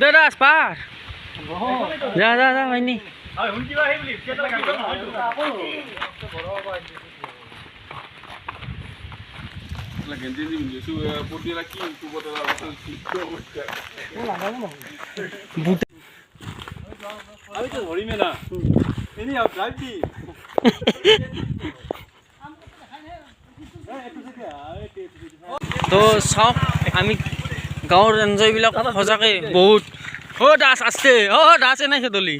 দে দাস পার। যা যা যা, মাইনি। আমি তো ধরিমে না এনে আউ ড্রাইভ দি তো চাওক আমি গাঁৱৰ এনজয়বিলাক সঁচাকৈ বহুত। অ, দাস আছে। অ, দাস এনে খেদলি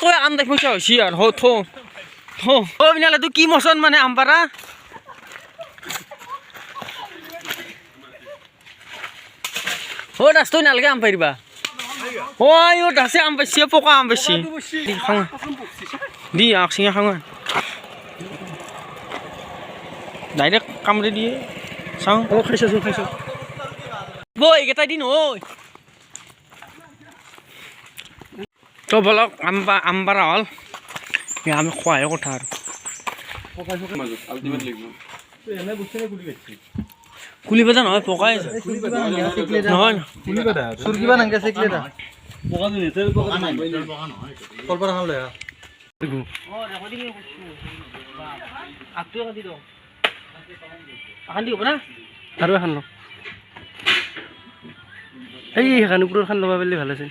তই আম দেখ পইচা হৈছি আৰু। হ, থ অ তোৰ কি মচন মানে আম পাৰা? অ, দাস, তই নালাগে আম পাৰিবা? অ, দাসে আম পাইছি, পকা আম পাইছি। দি আগ চিঙা খাওঁ ডাইৰেক্ট কামৰে দিয়ে চাওঁ ও খাইছো খাইছো বৈ এইকেইটা দিন ঐ তো বলক আম পা আম হ'ল আমি খোৱাহে কথা গৈছে কুলি পেটা নহয় পকাই আছে নহয় গুলি কথা সুর কিবা আৰু এখন লওক এই সেইখান ওপৰৰ খান ল'বা পাৰিলে ভালো আছিল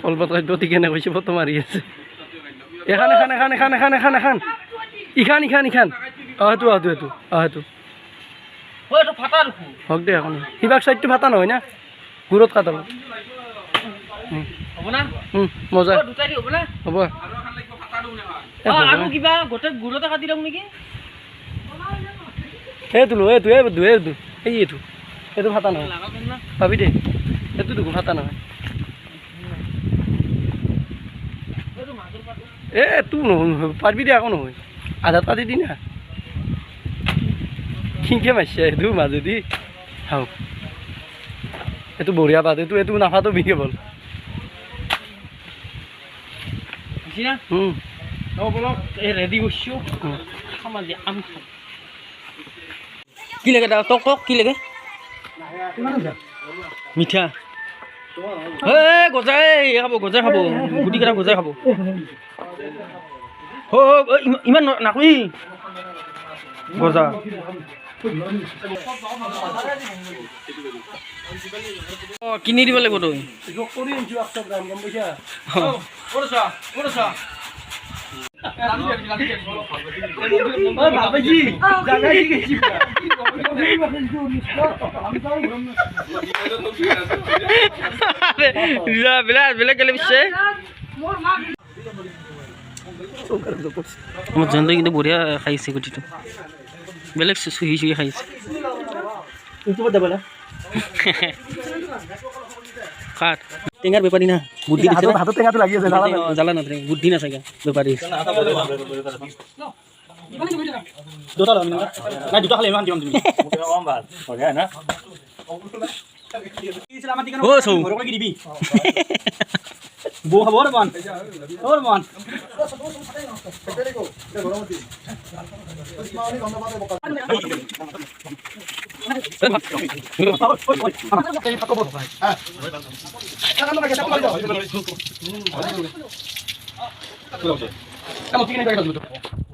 কলপাত খাদ্য ঠিকেনে কৈছে ফটো মাৰি আছে এখান এখান এখান এখান এখান এখান এখান ইখান ইখান ইখান অঁ সেইটো অঁ সেইটো অঁ সেইটো হওক দে এখন সিবাক চাইডটো ফাটা নহয় না গুৰত কাটাব এইটো লো এইটো এইটো এইটো এই এইটো। এইটো ফাটা নহয়। লাগা কম না পাবি দে। এইটো দেখোন ফাটা নহয়। এ তোৰ নহয় পাৰিবি দে আকৌ নহয়। আধা পাতি দি না। কিনকে মাৰিছে এইটো মাজেদি। হাও। এইটো বঢ়িয়া পাত। এইটো এইটো নাফাটো বিকে বল কি লাগে দাদা তক কি লাগে মিঠা এই গজাই খাব গজাই খাব গুটি কেইটা গজাই খাব ইমান নাকি গজা কিনি দিব লাগিব তই বেলেগ বেলেগ গেলে পিছে? আমার জন্তু কিন্তু বঢ়িয়া খাইছে গুটিটো। বেলেগ চুহি চুহি খাইছে খাত টেঙাৰ বেপাৰী না? বুদ্ধি দিছে না। হাতত টেঙাটো লাগি আছে জ্বালা নাথাকে বুদ্ধি নাথাকে বেপাৰী দুটা লম নাই দুটা খালি ইমান দিম তুমি। অ চৌ। দিবি? বৌ মন। মন। কেমন ঠিক নেই